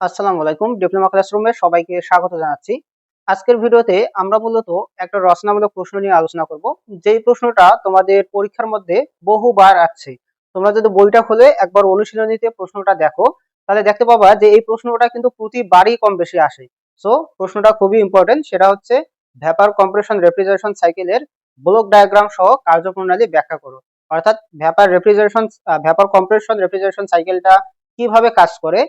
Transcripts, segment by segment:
আসসালামু আলাইকুম। ডিপ্লোমা ক্লাসরুমে সবাইকে স্বাগত জানাচ্ছি। আজকের ভিডিওতে আমরা মূলত একটা রচনামূলক প্রশ্ন নিয়ে আলোচনা করব। যেই প্রশ্নটা তোমাদের পরীক্ষার মধ্যে বহুবার আসছে, তোমরা যদি বইটা খুলে একবার অনুশীলনীতে প্রশ্নটা দেখো, তাহলে দেখতে পাবা যে এই প্রশ্নটা কিন্তু প্রতিবারই কম বেশি আসে। সো প্রশ্নটা খুবই ইম্পর্টেন্ট সেটা হচ্ছে ভ্যাপার কম্প্রেশন রেফ্রিজারেশন সাইকেলের ব্লক ডায়াগ্রাম সহ কার্যপ্রণালী ব্যাখ্যা করো। অর্থাৎ vapour refrigeration vapour compression refrigeration সাইকেলটা কীভাবে কাজ করে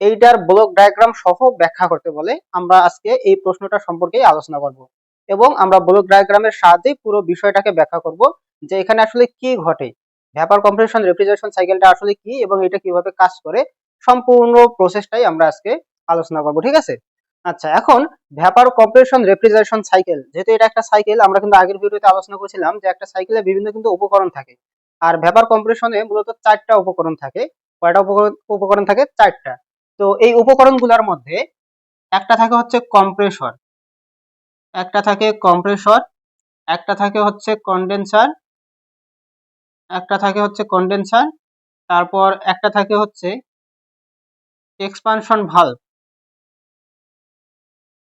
এইটার ব্লক ডায়াগ্রাম সহ ব্যাখ্যা করতে বলে আমরা আজকে এই প্রশ্নটা সম্পর্কে আলোচনা করব। এবং আমরা ব্লক ডায়াগ্রামের সাহায্যে পুরো বিষয়টাকে ব্যাখ্যা করব যে এখানে আসলে কি ঘটে। ভ্যাপার কম্প্রেশন রেফ্রিজারেশন সাইকেলটা আসলে কি এবং এটা কীভাবে কাজ করে, সম্পূর্ণ প্রসেসটাই আমরা আজকে আলোচনা করব, ঠিক আছে? আচ্ছা এখন ভ্যাপার কম্প্রেশন রেফ্রিজারেশন সাইকেল যেহেতু এটা একটা সাইকেল আমরা কিন্তু আগের ভিডিওতে আলোচনা করেছিলাম যে একটা সাইকেলে বিভিন্ন কিন্তু উপকরণ থাকে। আর ভ্যাপার কম্প্রেশনে মূলত চারটা উপকরণ থাকে। কয়টা উপকরণ উপকরণ থাকে? চারটা। তো এই উপকরণগুলোর মধ্যে একটা থাকে হচ্ছে কম্প্রেসর একটা থাকে কম্প্রেসর একটা থাকে হচ্ছে কন্ডেন্সার একটা থাকে হচ্ছে কন্ডেন্সার তারপর একটা থাকে হচ্ছে এক্সপানশন ভাল্ব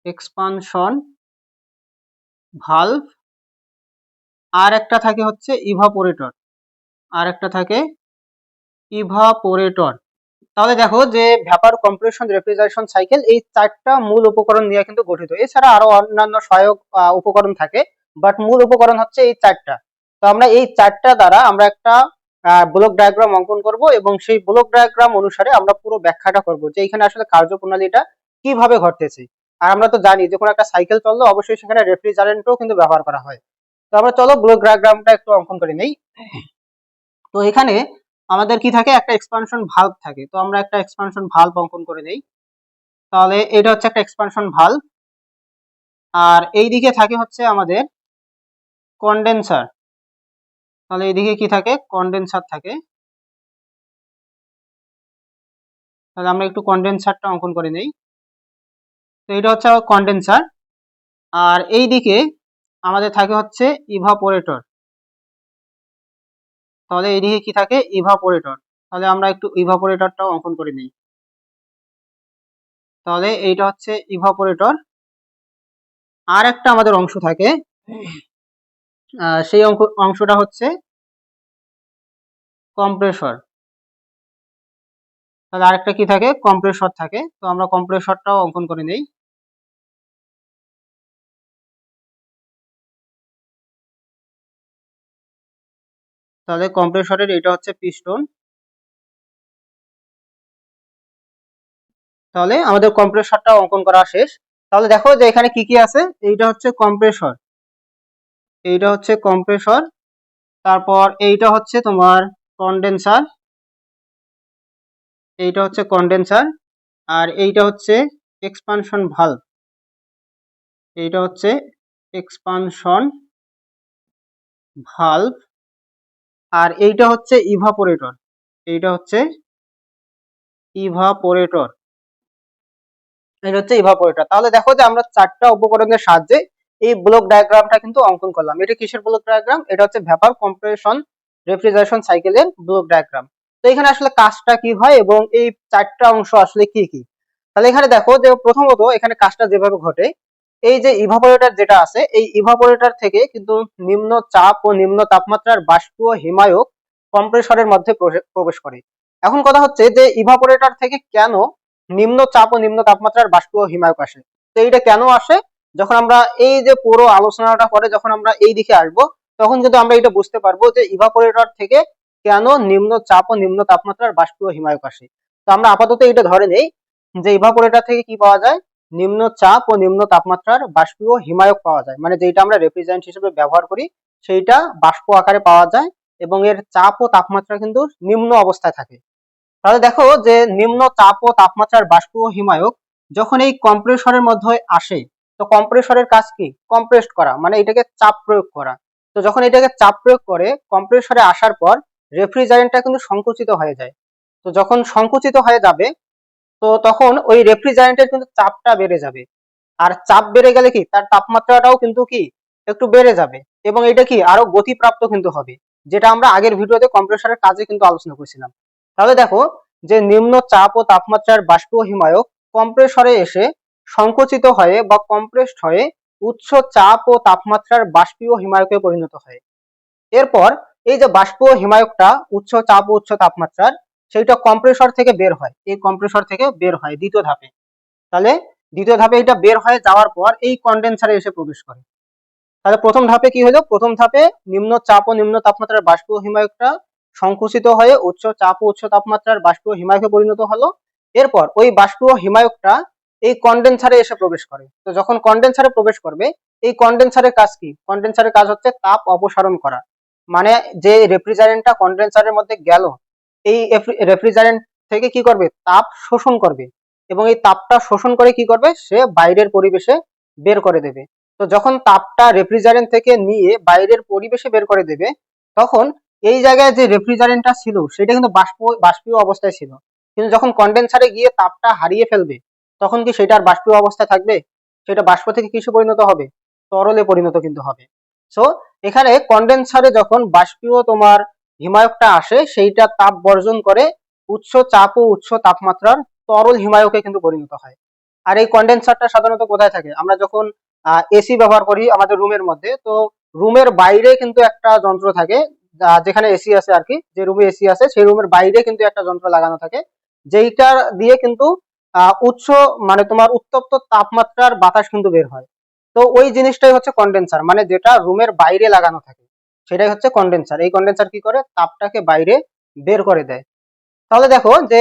এক্সপানশন ভাল্ব আর একটা থাকে হচ্ছে ইভাপোরেটর আর একটা থাকে ইভাপোরেটর তাহলে দেখো যে ভ্যাপার কম্প্রেশন রেফ্রিজারেশন সাইকেল এই চারটা মূল উপকরণ নিয়ে কিন্তু গঠিত। এছাড়া আরও অন্যান্য সহায়ক উপকরণ থাকে বাট মূল উপকরণ হচ্ছে এই চারটা। তো আমরা এই চারটা দ্বারা আমরা একটা ব্লক ডায়াগ্রাম অঙ্কন করব এবং সেই ব্লক ডায়াগ্রাম অনুসারে আমরা পুরো ব্যাখ্যাটা করব যে এখানে আসলে কার্যপ্রণালীটা কীভাবে ঘটতেছে। আর আমরা তো জানি যে কোনো একটা সাইকেল চললে অবশ্যই সেখানে রেফ্রিজারেন্টও কিন্তু ব্যবহার করা হয়। তো আমরা চলো ব্লক ডায়াগ্রামটা একটু অঙ্কন করে নেই। তো এখানে আমাদের কি থাকে? একটা এক্সপানশন ভাল্ব থাকে। তো আমরা একটা এক্সপানশন ভাল্ব অঙ্কন করে নেই। তাহলে এটা হচ্ছে একটা এক্সপানশন ভাল্ব আর এই দিকে থাকে হচ্ছে আমাদের কন্ডেন্সার তাহলে এইদিকে কি থাকে? কন্ডেন্সার থাকে। তাহলে আমরা একটু কন্ডেন্সারটা অঙ্কন করে নেই। তো এটা হচ্ছে কন্ডেন্সার আর এই দিকে আমাদের থাকে হচ্ছে ইভাপোরেটর তাহলে এদিকে কি থাকে? ইভাপোরেটর তাহলে আমরা একটু ইভাপোরেটরটাও অঙ্কন করে নিই। তাহলে এইটা হচ্ছে ইভাপোরেটর আর একটা আমাদের অংশ থাকে। সেই অংশটা হচ্ছে কম্প্রেসর তাহলে আরেকটা কি থাকে? কম্প্রেসর থাকে। তো আমরা কম্প্রেসরটাও অঙ্কন করে নেই। তাহলে কম্প্রেসরের এটা হচ্ছে পিস্টন। তাহলে আমাদের কম্প্রেসরটা অঙ্কন করা শেষ। তাহলে দেখো যে এখানে কি কি আছে? এইটা হচ্ছে কম্প্রেসর। এইটা হচ্ছে কম্প্রেসর। তারপর এইটা হচ্ছে তোমার কন্ডেন্সার। এইটা হচ্ছে কন্ডেন্সার। আর এইটা হচ্ছে এক্সপানশন ভাল্ব। এইটা হচ্ছে এক্সপানশন ভাল্ব। আর এইটা হচ্ছে ইভাপোরেটর এইটা হচ্ছে ইভাপোরেটর এটা হচ্ছে ইভাপোরেটর তাহলে দেখো যে আমরা চারটা উপকরণের সাহায্যে এই ব্লক ডায়াগ্রামটা কিন্তু অঙ্কন করলাম। এটা কিসের ব্লক ডায়াগ্রাম এটা হচ্ছে ভ্যাপার কম্প্রেশন রেফ্রিজারেশন সাইকেলের ব্লক ডায়াগ্রাম তো এখানে আসলে কাজটা কি হয় এবং এই চারটা অংশ আসলে কি কি? তাহলে এখানে দেখো যে প্রথমত এখানে কাজটা যেভাবে ঘটে এই যে ইভাপোরেটর যেটা আছে, এই ইভাপোরেটর থেকে কিন্তু নিম্ন চাপ ও নিম্ন তাপমাত্রার বাষ্প হিমায়ক কম্প্রেসরের মধ্যে প্রবেশ করে। এখন কথা হচ্ছে যে ইভাপোরেটর থেকে কেন নিম্ন চাপ ও নিম্ন তাপমাত্রার বাষ্প হিমায়ক আসে? তো এইটা কেন আসে? যখন আমরা এই যে পুরো আলোচনাটা করে যখন আমরা এই দিকে আসব, তখন কিন্তু আমরা এটা বুঝতে পারব যে ইভাপোরেটর থেকে কেন নিম্ন চাপ ও নিম্ন তাপমাত্রার বাষ্প হিমায়ক আসে। তো আমরা আপাতত এটা ধরে নেই যে ইভাপোরেটর থেকে কি পাওয়া যায়? নিম্ন চাপ ও নিম্ন তাপমাত্রার বাষ্পীয় হিমায়ক পাওয়া যায়। মানে যেটা আমরা রেফ্রিজারেন্ট হিসেবে ব্যবহার করি, সেইটা বাষ্প আকারে পাওয়া যায় এবং এর চাপ ও তাপমাত্রা কিন্তু নিম্ন অবস্থায় থাকে। তাহলে দেখো যে নিম্ন চাপ ও তাপমাত্রার বাষ্প হিমায়ক যখন এই কম্প্রেসরের মধ্যে আসে, তো কম্প্রেসরের কাজ কি? কম্প্রেসড করা মানে এটাকে চাপ প্রয়োগ করা। তো যখন এটাকে চাপ প্রয়োগ করে কম্প্রেসরে আসার পর রেফ্রিজারেন্টটা কিন্তু সংকুচিত হয়ে যায়। তো যখন সংকুচিত হয়ে যাবে তো তখন ওই রেফ্রিজারেন্টের কিন্তু চাপটা বেড়ে যাবে। আর চাপ বেড়ে গেলে কি? তার তাপমাত্রাটাও কিন্তু কি? একটু বেড়ে যাবে। এবং এটা কি? আরও গতিপ্রাপ্ত কিন্তু হবে। যেটা আমরা আগের ভিডিওতে কম্প্রেসরের কাজে কিন্তু আলোচনা করেছিলাম। তাহলে দেখো, যে নিম্ন চাপ ও তাপমাত্রার বাষ্প হিমায়ক কম্প্রেসরে এসে সংকুচিত হয়ে বা কম্প্রেসড হয়ে উচ্চ চাপ ও তাপমাত্রার বাষ্পীয় হিমায়কে পরিণত হয়। এরপর এই যে বাষ্পীয় হিমায়কটা উচ্চ চাপ ও উচ্চ তাপমাত্রার সেইটা কম্প্রেসর থেকে বের হয়। এই কম্প্রেসর থেকে বের হয় দ্বিতীয় ধাপে। তাহলে দ্বিতীয় ধাপে এটা বের হয়ে যাওয়ার পর এই কন্ডেন্সারে এসে প্রবেশ করে। তাহলে প্রথম ধাপে কি হলো? প্রথম ধাপে নিম্ন চাপ ও নিম্ন তাপমাত্রার বাষ্প হিমায়কটা সংকুচিত হয়ে উচ্চ চাপ ও উচ্চ তাপমাত্রার বাষ্প হিমায়কে পরিণত হলো। এরপর ওই বাষ্প হিমায়কটা এই কন্ডেন্সারে এসে প্রবেশ করে। তো যখন কন্ডেন্সারে প্রবেশ করবে, এই কন্ডেন্সারের কাজ কি? কন্ডেন্সারের কাজ হচ্ছে তাপ অপসারণ করা। মানে যে রেফ্রিজারেন্টটা কন্ডেন্সারের মধ্যে গেল এই রেফ্রিজারেন্ট থেকে কি করবে? তাপ শোষণ করবে। এবং এই তাপটা শোষণ করে কি করবে? সে বাইরের পরিবেশে বের করে দেবে। তো যখন তাপটা রেফ্রিজারেন্ট থেকে নিয়ে বাইরের পরিবেশে বের করে দেবে, তখন এই জায়গায় যে রেফ্রিজারেন্টটা ছিল, সেটা কিন্তু বাষ্প, বাষ্পীয় অবস্থায় ছিল। কিন্তু যখন কন্ডেন্সারে গিয়ে তাপটা হারিয়ে ফেলবে, তখন কি সেটা আর বাষ্পীয় অবস্থায় থাকবে? সেটা বাষ্প থেকে কিসে পরিণত হবে? তরলে পরিণত কিন্তু হবে। সো এখানে কন্ডেন্সারে যখন বাষ্পীয় তোমার হিমায়কটা আসে, সেইটা তাপ বর্জন করে উচ্চ চাপ ও উচ্চ তাপমাত্রার তরল হিমায়কে কিন্তু পরিণত হয়। আর এই কন্ডেন্সারটা সাধারণত কোথায় থাকে? আমরা যখন এসি ব্যবহার করি আমাদের রুমের মধ্যে, তো রুমের বাইরে কিন্তু একটা যন্ত্র থাকে যেখানে এসি আছে আর কি, যে রুমে এসি আছে, সেই রুমের বাইরে কিন্তু একটা যন্ত্র লাগানো থাকে, যেইটা দিয়ে কিন্তু উচ্চ মানে তোমার উত্তপ্ত তাপমাত্রার বাতাস কিন্তু বের হয়। তো ওই জিনিসটাই হচ্ছে কন্ডেন্সার মানে যেটা রুমের বাইরে লাগানো থাকে। সেটাই হচ্ছে কন্ডেন্সার এই কন্ডেন্সার কি করে? তাপটাকে বাইরে বের করে দেয়। তাহলে দেখো যে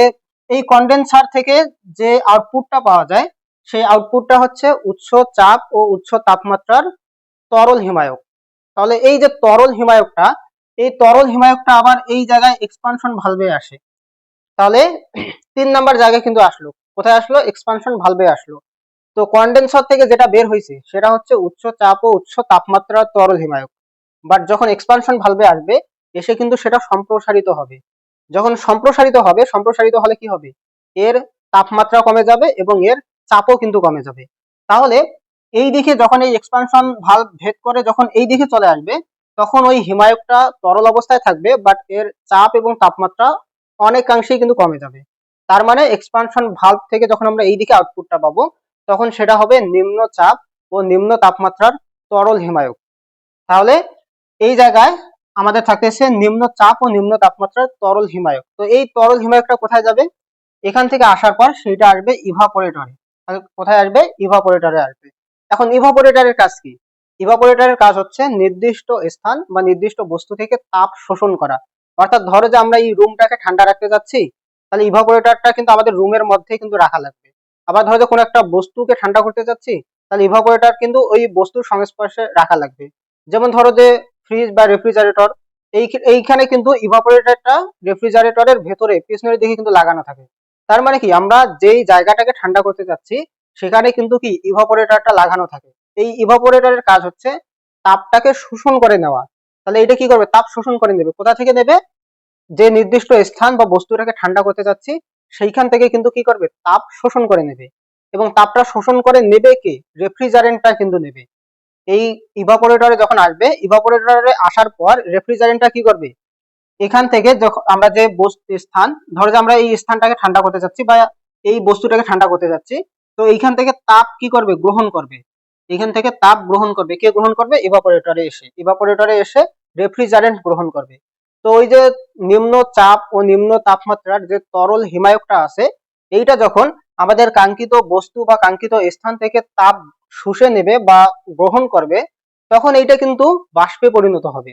এই কন্ডেন্সার থেকে যে আউটপুটটা পাওয়া যায়, সেই আউটপুটটা হচ্ছে উচ্চ চাপ ও উচ্চ তাপমাত্রার তরল হিমায়ক। তাহলে এই যে তরল হিমায়কটা, এই তরল হিমায়কটা আবার এই জায়গায় এক্সপানশন ভালভে আসে। তাহলে তিন নাম্বার জায়গায় কিন্তু আসলো। কোথায় আসলো? এক্সপানশন ভালভে আসলো। তো কন্ডেন্সার থেকে যেটা বের হয়েছে, সেটা হচ্ছে উচ্চ চাপ ও উচ্চ তাপমাত্রার তরল হিমায়ক। বাট যখন এক্সপানশন ভালভে আসবে, এসে কিন্তু সেটা সম্প্রসারিত হবে। যখন সম্প্রসারিত হবে, সম্প্রসারিত হলে কি হবে? এর তাপমাত্রা কমে যাবে এবং এর চাপও কিন্তু কমে যাবে। তাহলে এই দিকে যখন এই এক্সপানশন ভালভ ভেদ করে যখন এই দিকে চলে আসবে, তখন ওই হিমায়কটা তরল অবস্থায় থাকবে বাট এর চাপ এবং তাপমাত্রা অনেকাংশেই কিন্তু কমে যাবে। তার মানে এক্সপানশন ভালভ থেকে যখন আমরা এই দিকে আউটপুটটা পাবো, তখন সেটা হবে নিম্ন চাপ ও নিম্ন তাপমাত্রার তরল হিমায়ক। তাহলে এই জায়গায় আমাদের থাকতেছে নিম্ন চাপ ও নিম্ন তাপমাত্রার তরল হিমায়ক। তো এই তরল হিমায়কটা কোথায় যাবে? এখান থেকে আসার পর সেটা আসবে ইভাপোরেটরে কোথায় আসবে? ইভাপোরেটরে আসবে। এখন ইভাপোরেটরের কাজ কি? ইভাপোরেটরের কাজ হচ্ছে নির্দিষ্ট স্থান বা নির্দিষ্ট বস্তু থেকে তাপ শোষণ করা। অর্থাৎ ধরো যে আমরা এই রুমটাকে ঠান্ডা রাখতে যাচ্ছি, তাহলে ইভাপোরেটরটা কিন্তু আমাদের রুমের মধ্যেই কিন্তু রাখা লাগবে। আবার ধরো যে কোনো একটা বস্তুকে ঠান্ডা করতে যাচ্ছি, তাহলে ইভাপোরেটর কিন্তু ওই বস্তুর সংস্পর্শে রাখা লাগবে। যেমন ধরো যে ফ্রিজ বা রেফ্রিজারেটর এই এইখানে কিন্তু ইভাপোরেটরটা রেফ্রিজারেটরের ভেতরে, পিছনের দিকে কিন্তু লাগানো থাকে। তার মানে কি? আমরা যেই জায়গাটাকে ঠান্ডা করতে চাচ্ছি সেখানে কিন্তু কি? ইভাপোরেটরটা লাগানো থাকে। এই ইভাপোরেটরের কাজ হচ্ছে তাপটাকে শোষণ করে নেওয়া। তাহলে এটা কি করবে? তাপ শোষণ করে নেবে। কোথা থেকে নেবে? যে নির্দিষ্ট স্থান বা বস্তুটাকে ঠান্ডা করতে চাচ্ছি সেইখান থেকে কিন্তু কি করবে? তাপ শোষণ করে নেবে। এবং তাপটা শোষণ করে নেবে কি? রেফ্রিজারেন্টটা কিন্তু নেবে। এই ইভাপোরেটরে যখন আসবে ইভাপোরেটরে আসার পর রেফ্রিজারেন্টটা কি করবে? এখান থেকে যখন আমরা যে স্থান, ধরো যে আমরা এই স্থানটাকে ঠান্ডা করতে যাচ্ছি বা এই বস্তুটাকে ঠান্ডা করতে যাচ্ছি, তো এইখান থেকে তাপ কি করবে? গ্রহণ করবে। এখান থেকে তাপ গ্রহণ করবে। কে গ্রহণ করবে? ইভাপোরেটরে এসে। ইভাপোরেটরে এসে রেফ্রিজারেন্ট গ্রহণ করবে। তো ওই যে নিম্ন চাপ ও নিম্ন তাপমাত্রার যে তরল হিমায়কটা আছে, এইটা যখন আমাদের কাঙ্ক্ষিত বস্তু বা কাঙ্ক্ষিত স্থান থেকে তাপ শুষে নেবে বা গ্রহণ করবে, তখন এইটা কিন্তু বাষ্পে পরিণত হবে।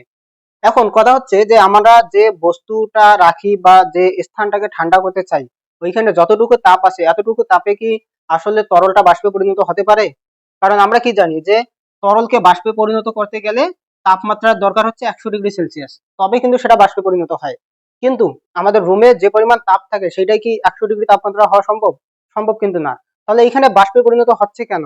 এখন কথা হচ্ছে যে, আমরা যে বস্তুটা রাখি বা যে স্থানটাকে ঠান্ডা করতে চাই, ওইখানে যতটুকু তাপ আছে, এতটুকু তাপে কি আসলে তরলটা বাষ্পে পরিণত হতে পারে? কারণ আমরা কি জানি যে, তরলকে বাষ্পে পরিণত করতে গেলে তাপমাত্রার দরকার হচ্ছে একশো ডিগ্রি সেলসিয়াস তবে কিন্তু সেটা বাষ্পে পরিণত হয়। কিন্তু আমাদের রুমে যে পরিমাণ তাপ থাকে সেটাই কি একশো ডিগ্রি তাপমাত্রা হওয়া সম্ভব? সম্ভব কিন্তু না। তাহলে এখানে বাষ্পে পরিণত হচ্ছে কেন?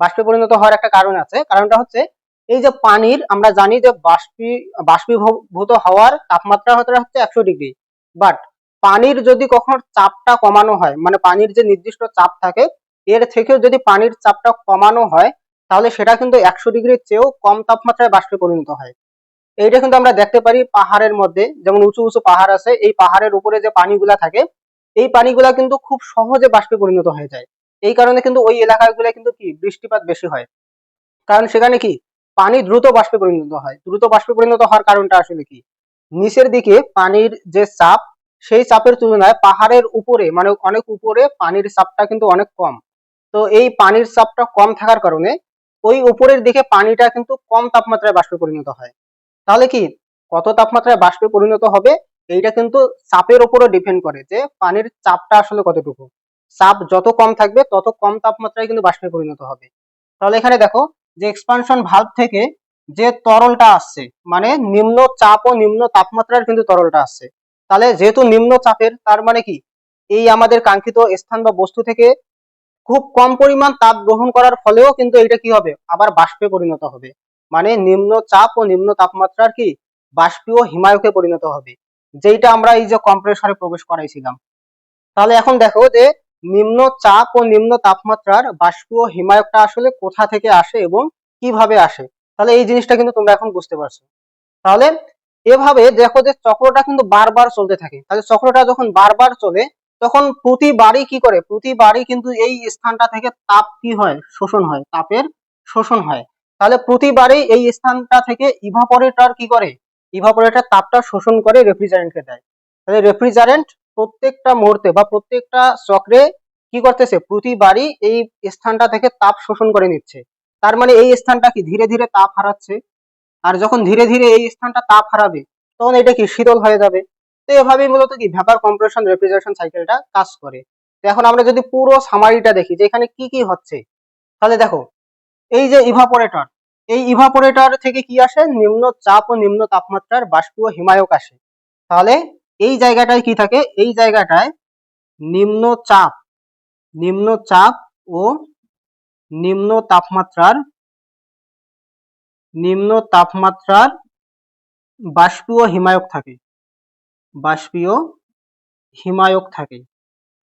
বাষ্পে পরিণত হওয়ার একটা কারণ আছে। কারণটা হচ্ছে এই যে পানির আমরা জানি যে বাষ্পী, বাষ্পীভূত হওয়ার তাপমাত্রা হতে হচ্ছে একশো ডিগ্রি। বাট পানির যদি কখনো চাপটা কমানো হয় মানে পানির যে নির্দিষ্ট চাপ থাকে, এর থেকেও যদি পানির চাপটা কমানো হয়, তাহলে সেটা কিন্তু একশো ডিগ্রির চেয়েও কম তাপমাত্রায় বাষ্পে পরিণত হয়। এইটা কিন্তু আমরা দেখতে পারি পাহাড়ের মধ্যে, যেমন উঁচু উঁচু পাহাড় আছে, এই পাহাড়ের উপরে যে পানিগুলা থাকে, এই পানিগুলা কিন্তু খুব সহজে বাষ্পে পরিণত হয়ে যায়। এই কারণে কিন্তু ওই এলাকাগুলো কিন্তু কি বৃষ্টিপাত বেশি হয়। কারণ সেখানে কি পানি দ্রুত বাষ্পে পরিণত হয়। দ্রুত বাষ্পে পরিণত হওয়ার কারণটা আসলে কি? নিচের দিকে পানির যে চাপ, সেই চাপের তুলনায় পাহাড়ের উপরে মানে অনেক উপরে পানির চাপটা কিন্তু অনেক কম। তো এই পানির চাপটা কম থাকার কারণে ওই উপরের দিকে পানিটা কিন্তু কম তাপমাত্রায় বাষ্পে পরিণত হয়। তাহলে কি কত তাপমাত্রায় বাষ্পে পরিণত হবে? এইটা কিন্তু চাপের উপরে ডিপেন্ড করে যে পানির চাপটা আসলে কতটুকু। চাপ যত কম থাকবে, তত কম তাপমাত্রায় কিন্তু বাষ্পে পরিণত হবে। তাহলে এখানে দেখো যে এক্সপানশন ভালভ থেকে যে তরলটা আসছে মানে নিম্ন চাপ ও নিম্ন তাপমাত্রার কিন্তু তরলটা আসছে। তাহলে যেহেতু নিম্ন চাপের, তার মানে কি? এই আমাদের কাঙ্ক্ষিত স্থান বা বস্তু থেকে খুব কম পরিমাণ তাপ গ্রহণ করার ফলেও কিন্তু এটা কি হবে? আবার বাষ্পে পরিণত হবে। মানে নিম্ন চাপ ও নিম্ন তাপমাত্রার কি? বাষ্পীয় হিমায়কে পরিণত হবে। যেটা আমরা এই যে কম্প্রেসরে প্রবেশ করাইছিলাম। তাহলে এখন দেখো যে নিম্ন চাপ ও নিম্ন তাপমাত্রার বাষ্পীয় হিমায়কটা আসলে কোথা থেকে আসে এবং কীভাবে আসে? তাহলে এই জিনিসটা কিন্তু তোমরা এখন বুঝতে পারছ। তাহলে এভাবে দেখো যে চক্রটা কিন্তু বারবার চলতে থাকে। তাহলে চক্রটা যখন বারবার চলে, তখন প্রতিবারই কি করে? প্রতিবারই কিন্তু এই স্থানটা থেকে তাপ কি হয়? শোষণ হয়, তাপের শোষণ হয়। তাহলে প্রতিবারই এই স্থানটা থেকে ইভাপোরেটর কি করে? ইভাপোরেটর তাপটা শোষণ করে রেফ্রিজারেন্টকে দেয়। তাহলে রেফ্রিজারেন্ট প্রত্যেকটা মুহূর্তে বা প্রত্যেকটা চক্রে কি করতেছে? প্রতিবারই এই স্থানটা থেকে তাপ শোষণ করে নিচ্ছে। তার মানে এই স্থানটা কি ধীরে ধীরে তাপ হারাচ্ছে? আর যখন ধীরে ধীরে এই স্থানটা তাপ হারাবে, তখন এটা কি শীতল হয়ে যাবে? তো এভাবেই মূলত কি ভ্যাপার কম্প্রেশন রেফ্রিজারেশন সাইকেলটা কাজ করে। তো এখন আমরা যদি পুরো সামারিটা দেখি যে এখানে কি কি হচ্ছে, তাহলে দেখো, এই যে ইভাপোরেটর এই ইভাপোরেটর থেকে কি আসে? নিম্ন চাপ ও নিম্ন তাপমাত্রার বাষ্পীয় হিমায়ক আসে। তাহলে এই জায়গাটায় কি থাকে? এই জায়গাটায় নিম্ন চাপ নিম্ন চাপ ও নিম্ন তাপমাত্রার নিম্ন তাপমাত্রার বাষ্পীয় হিমায়ক থাকে। বাষ্পীয় হিমায়ক থাকে।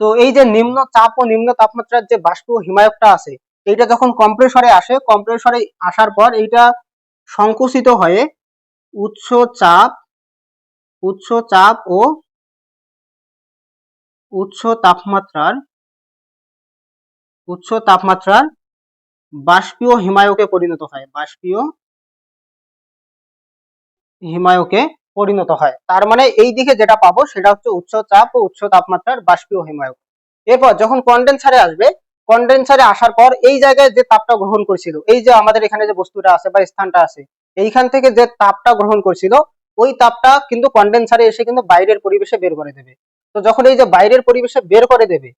তো এই যে নিম্ন চাপ ও নিম্ন তাপমাত্রার যে বাষ্পীয় হিমায়কটা আছে, এইটা যখন কম্প্রেসরে আসে, কম্প্রেসরে আসার পর এইটা সংকুচিত হয়ে উচ্চ চাপ উচ্চ চাপ ও উচ্চ তাপমাত্রার উচ্চ তাপমাত্রার বাষ্পীয় হিমায়কে পরিণত হয়। বাষ্পীয় হিমায়কে পরিণত হয়। তার মানে এই দিকে যেটা পাবো সেটা হচ্ছে উচ্চ চাপ ও উচ্চ তাপমাত্রার বাষ্পীয় হিমায়ক এরপর যখন কন্ডেন্সারে আসবে কন্ডেন্সারে আসার পর এই জায়গায় যে তাপটা গ্রহণ করছিল, এই যে আমাদের এখানে যে বস্তুটা আছে বা স্থানটা আছে, এইখান থেকে যে তাপটা গ্রহণ করছিল ওই তাপটা কিন্তু কন্ডেন্সারে এসে কিন্তু বাইরের পরিবেশে বের করে দেবে। তো যখন এই যে বাইরের পরিবেশে বের করে দেবে,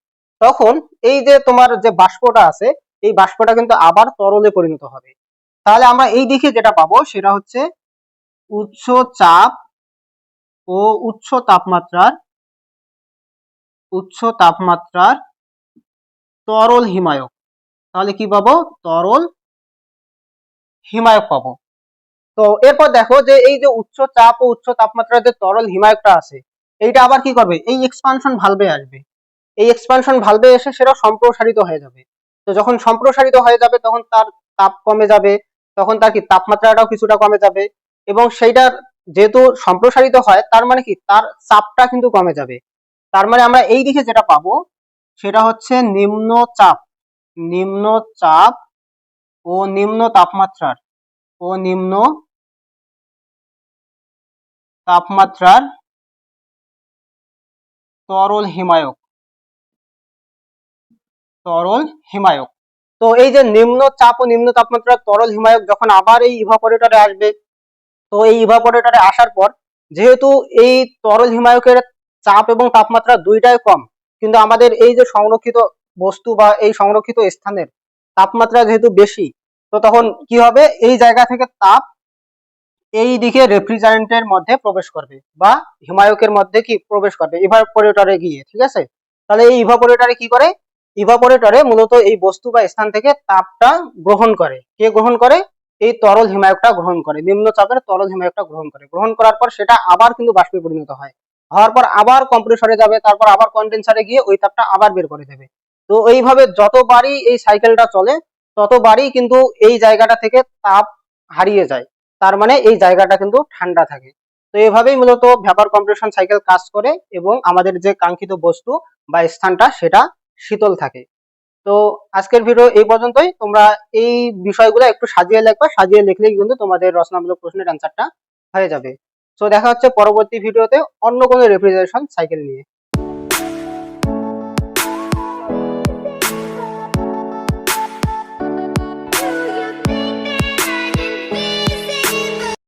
তখন এই যে তোমার যে বাষ্পটা আছে, এই বাষ্পটা কিন্তু আবার তরলে পরিণত হবে। তাহলে আমরা এই দিকে যেটা পাবো, সেটা হচ্ছে উচ্চ চাপ ও উচ্চ তাপমাত্রার উচ্চ তাপমাত্রার তরল হিমায়ক। তাহলে কি পাবো? তরল হিমায়ক পাবো। তো এরপর দেখো যে এই যে উচ্চ চাপ ও উচ্চ তাপমাত্রার যে তরল হিমায়কটা আছে, এইটা আবার কি করবে? এই এক্সপানশন ভালবে আসবে। এই এক্সপানশন ভালবে এসে সেটা সম্প্রসারিত হয়ে যাবে। তো যখন সম্প্রসারিত হয়ে যাবে, তখন তার তাপ কমে যাবে, তখন তার কি তাপমাত্রাটাও কিছুটা কমে যাবে এবং সেইটার যেহেতু সম্প্রসারিত হয়, তার মানে কি? তার চাপটা কিন্তু কমে যাবে। তার মানে আমরা এই দিকে যেটা পাবো, সেটা হচ্ছে নিম্ন চাপ নিম্ন চাপ ও নিম্ন তাপমাত্রার। ও নিম্ন তাপমাত্রার তরল হিমায়ক। তরল হিমায়ক। তো এই যে নিম্ন চাপ ও নিম্ন তাপমাত্রার তরল হিমায়ক যখন আবার এই ইভাপোরেটরে আসবে, তো এই ইভাপোরেটরে আসার পর যেহেতু এই তরল হিমায়কের চাপ এবং তাপমাত্রা দুইটাই কম, কিন্তু আমাদের এই যে সংরক্ষিত বস্তু বা এই সংরক্ষিত স্থানের তাপমাত্রা যেহেতু বেশি তো তখন কি হবে? এই জায়গা থেকে তাপ এই দিকে রেফ্রিজারেন্টের মধ্যে প্রবেশ করবে বা হিমায়কের মধ্যে কি প্রবেশ করবে? ইভাপোরেটরে গিয়ে, ঠিক আছে? তাহলে এই ইভাপোরেটরে কি করে? ইভাপোরেটরে মূলত এই বস্তু বা স্থান থেকে তাপটা গ্রহণ করে। কে গ্রহণ করে? এই তরল হিমায়কটা গ্রহণ করে। নিম্ন চাপের তরল হিমায়কটা গ্রহণ করে। গ্রহণ করার পর সেটা আবার কিন্তু বাষ্পে পরিণত হয়। হওয়ার পর আবার কম্প্রেসরে যাবে, তারপর আবার কন্ডেন্সারে গিয়ে ওই তাপটা আবার বের করে দেবে। তো এইভাবে যতবারই এই সাইকেলটা চলে ততবারই কিন্তু এই জায়গাটা থেকে তাপ হারিয়ে যায়। তার মানে এই জায়গাটা কিন্তু ঠান্ডা থাকে। তো এভাবেই মূলত ভ্যাপার কম্প্রেশন সাইকেল কাজ করে এবং আমাদের যে কাঙ্ক্ষিত বস্তু বা স্থানটা সেটা শীতল থাকে। তো আজকের ভিডিও এই পর্যন্তই। তোমরা এই বিষয়গুলো একটু সাজিয়ে লিখবা। সাজিয়ে লিখলেই কিন্তু তোমাদের রচনামূলক প্রশ্নের অ্যান্সারটা হয়ে যাবে। তো দেখা হচ্ছে পরবর্তী ভিডিওতে অন্য কোনো রেফ্রিজারেশন সাইকেল নিয়ে।